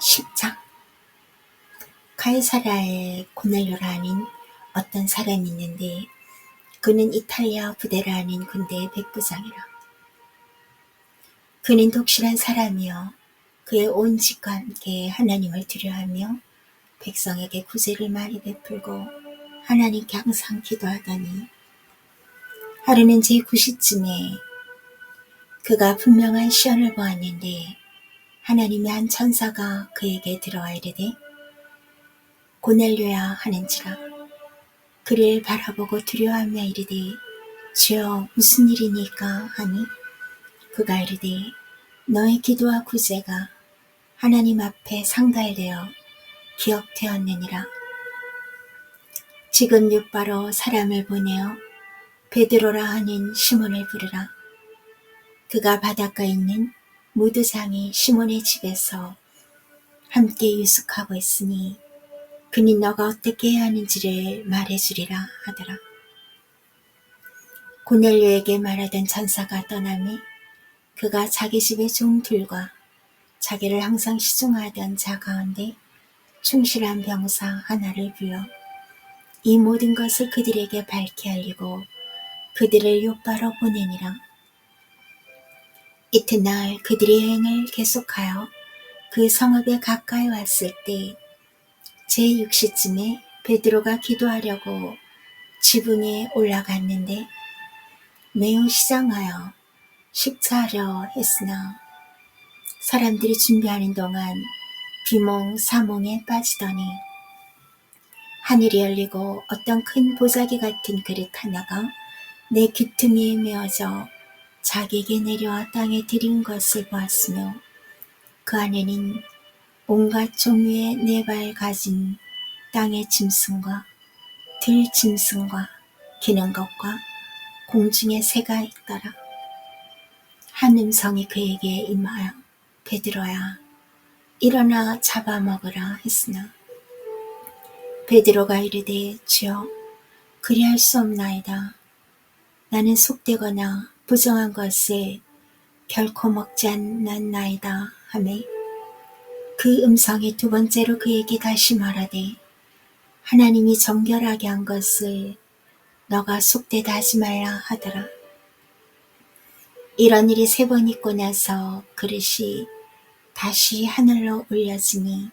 10장 카이사라에 고넬료라는 어떤 사람이 있는데 그는 이탈리아 부대라는 군대의 백부장이라. 그는 독실한 사람이요 그의 온 집과 함께 하나님을 두려워하며 백성에게 구제를 많이 베풀고 하나님께 항상 기도하더니 하루는 제9시쯤에 그가 분명한 시연을 보았는데 하나님의 한 천사가 그에게 들어와 이르되 고넬료야 하는지라. 그를 바라보고 두려워하며 이르되 주여 무슨 일이니까 하니? 그가 이르되 너의 기도와 구제가 하나님 앞에 상달되어 기억되었느니라. 지금 곧바로 사람을 보내어 베드로라 하는 시몬을 부르라. 그가 바닷가에 있는 무드장이 시몬의 집에서 함께 유숙하고 있으니 그는 너가 어떻게 해야 하는지를 말해주리라 하더라. 고넬료에게 말하던 천사가 떠나매 그가 자기 집의 종들과 자기를 항상 시중하던 자 가운데 충실한 병사 하나를 부여 이 모든 것을 그들에게 밝히 알리고 그들을 요바로 보내니라. 이튿날 그들이 여행을 계속하여 그 성읍에 가까이 왔을 때 제6시쯤에 베드로가 기도하려고 지붕에 올라갔는데 매우 시장하여 식사하려 했으나 사람들이 준비하는 동안 비몽 사몽에 빠지더니 하늘이 열리고 어떤 큰 보자기 같은 그릇 하나가 내 귀퉁이에 메어져 자기에게 내려와 땅에 들인 것을 보았으며 그 안에는 온갖 종류의 네 발 가진 땅의 짐승과 들 짐승과 기는 것과 공중의 새가 있더라. 한 음성이 그에게 임하여 베드로야 일어나 잡아먹으라 했으나 베드로가 이르되 주여 그리할 수 없나이다. 나는 속되거나 부정한 것을 결코 먹지 않았나이다 하매 그 음성이 두 번째로 그에게 다시 말하되 하나님이 정결하게 한 것을 너가 속되다 하지 말라 하더라. 이런 일이 세 번 있고 나서 그릇이 다시 하늘로 올려지니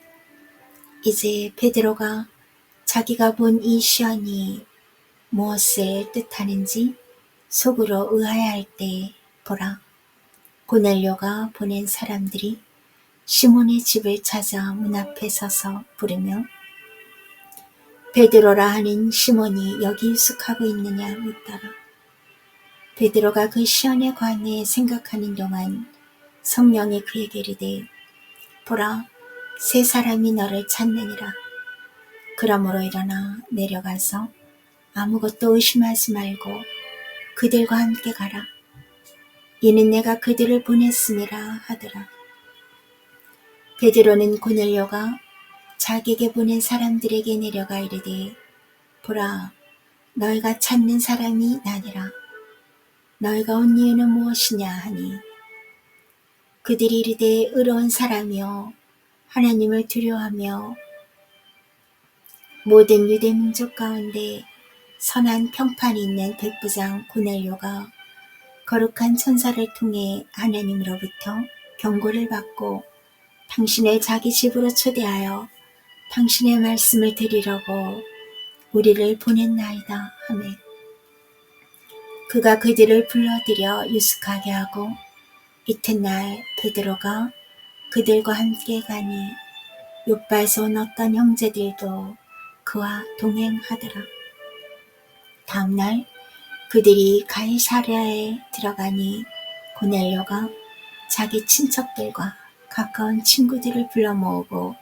이제 베드로가 자기가 본 이 시연이 무엇을 뜻하는지 속으로 의아해할 때 보라 고넬료가 보낸 사람들이 시몬의 집을 찾아 문 앞에 서서 부르며 베드로라 하는 시몬이 여기 유숙하고 있느냐 묻더라. 베드로가 그 시연에 관해 생각하는 동안 성령이 그에게 이르되 보라 세 사람이 너를 찾느니라. 그러므로 일어나 내려가서 아무것도 의심하지 말고 그들과 함께 가라. 이는 내가 그들을 보냈음이라 하더라. 베드로는 고넬료가 자기에게 보낸 사람들에게 내려가 이르되 보라 너희가 찾는 사람이 나니라. 너희가 온 이유는 무엇이냐 하니 그들이 이르되 의로운 사람이요 하나님을 두려워하며 모든 유대 민족 가운데 선한 평판이 있는 백부장 고넬료가 거룩한 천사를 통해 하나님으로부터 경고를 받고 당신의 자기 집으로 초대하여 당신의 말씀을 드리려고 우리를 보냈나이다 하매 그가 그들을 불러들여 유숙하게 하고 이튿날 베드로가 그들과 함께 가니 요바에서 온 어떤 형제들도 그와 동행하더라. 다음날 그들이 가이사랴에 들어가니 고넬료가 자기 친척들과 가까운 친구들을 불러 모으고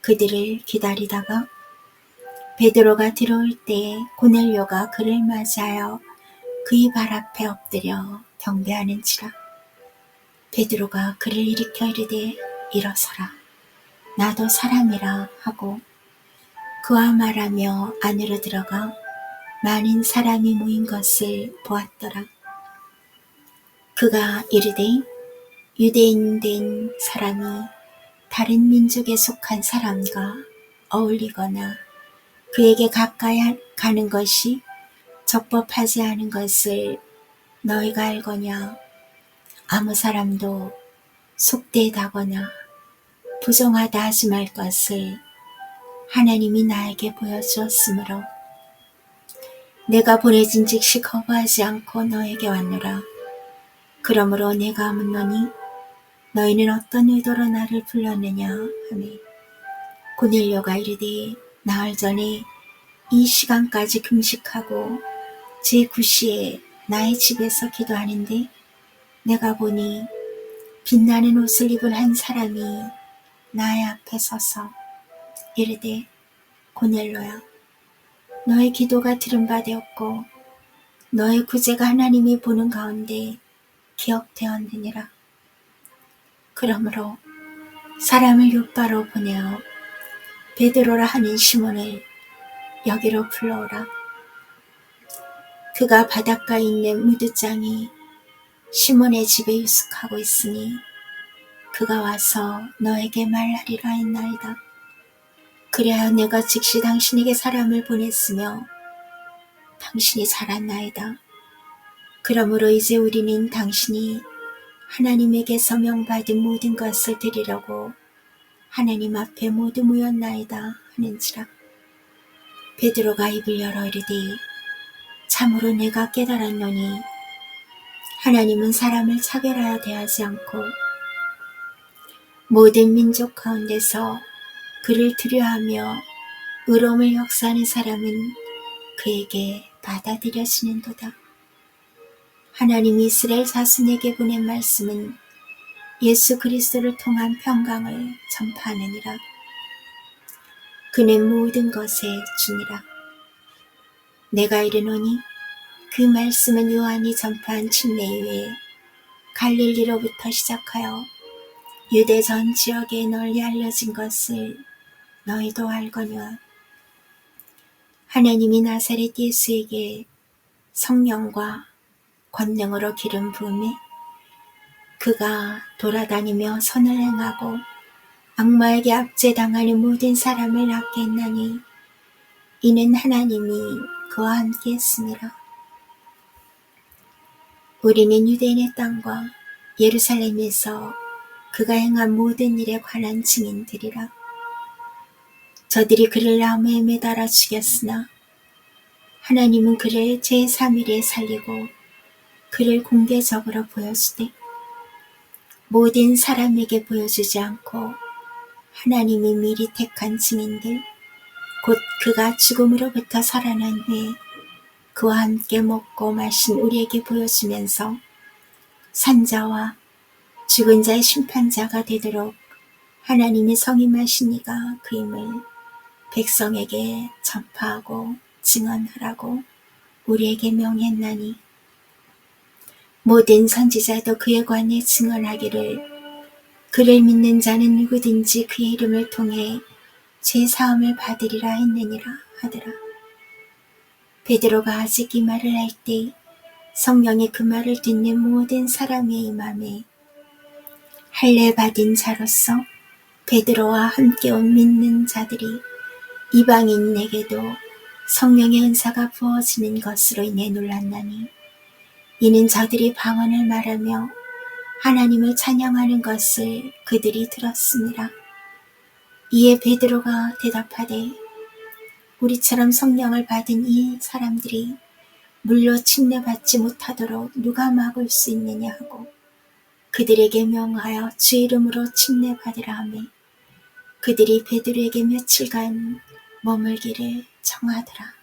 그들을 기다리다가 베드로가 들어올 때 고넬료가 그를 맞이하여 그의 발 앞에 엎드려 경배하는지라. 베드로가 그를 일으켜 이르되 일어서라. 나도 사람이라 하고 그와 말하며 안으로 들어가 많은 사람이 모인 것을 보았더라. 그가 이르되 유대인 된 사람이 다른 민족에 속한 사람과 어울리거나 그에게 가까이 가는 것이 적법하지 않은 것을 너희가 알거냐 아무 사람도 속되다거나 부정하다 하지 말 것을 하나님이 나에게 보여주었으므로 내가 보내진 즉시 거부하지 않고 너에게 왔노라. 그러므로 내가 묻노니 너희는 어떤 의도로 나를 불렀느냐 하매 고넬료가 이르되 나흘 전에 이 시간까지 금식하고 제 9시에 나의 집에서 기도하는데 내가 보니 빛나는 옷을 입은 한 사람이 나의 앞에 서서 이르되 고넬로야 너의 기도가 들은 바 되었고 너의 구제가 하나님이 보는 가운데 기억되었느니라. 그러므로 사람을 요바로 보내어 베드로라 하는 시몬을 여기로 불러오라. 그가 바닷가에 있는 무드장이 시몬의 집에 유숙하고 있으니 그가 와서 너에게 말하리라 했나이다. 그래야 내가 즉시 당신에게 사람을 보냈으며 당신이 잘한나이다. 그러므로 이제 우리는 당신이 하나님에게서 명받은 모든 것을 드리려고 하나님 앞에 모두 모였나이다 하는지라. 베드로가 입을 열어 이르되 참으로 내가 깨달았노니 하나님은 사람을 차별하여 대하지 않고 모든 민족 가운데서 그를 두려하며 의로움을 역사하는 사람은 그에게 받아들여지는도다. 하나님이 이스라엘 자손에게 보낸 말씀은 예수 그리스도를 통한 평강을 전파하느니라. 그는 모든 것에 주니라. 내가 이르노니 그 말씀은 요한이 전파한 침례 이후에 갈릴리로부터 시작하여 유대 전 지역에 널리 알려진 것을 너희도 알거니와 하나님이 나사렛 예수에게 성령과 권능으로 기름 부음에 그가 돌아다니며 선을 행하고 악마에게 압제당하는 모든 사람을 낫게 했나니 이는 하나님이 그와 함께 했습니다. 우리는 유대인의 땅과 예루살렘에서 그가 행한 모든 일에 관한 증인들이라. 저들이 그를 나무에 매달아 죽였으나 하나님은 그를 제3일에 살리고 그를 공개적으로 보여주되 모든 사람에게 보여주지 않고 하나님이 미리 택한 증인들 곧 그가 죽음으로부터 살아난 후에 그와 함께 먹고 마신 우리에게 보여주면서 산자와 죽은 자의 심판자가 되도록 하나님이 성임하신 이가 그 힘을 백성에게 전파하고 증언하라고 우리에게 명했나니 모든 선지자도 그에 관해 증언하기를 그를 믿는 자는 누구든지 그의 이름을 통해 제 사함을 받으리라 했느니라 하더라. 베드로가 아직 이 말을 할 때 성령이 그 말을 듣는 모든 사람의 임함에 할례 받은 자로서 베드로와 함께 온 믿는 자들이 이방인에게도 성령의 은사가 부어지는 것으로 인해 놀랐나니 이는 저들이 방언을 말하며 하나님을 찬양하는 것을 그들이 들었습니다. 이에 베드로가 대답하되 우리처럼 성령을 받은 이 사람들이 물로 침례받지 못하도록 누가 막을 수 있느냐 하고 그들에게 명하여 주 이름으로 침례받으라 하며 그들이 베드로에게 며칠간 머물기를 청하더라.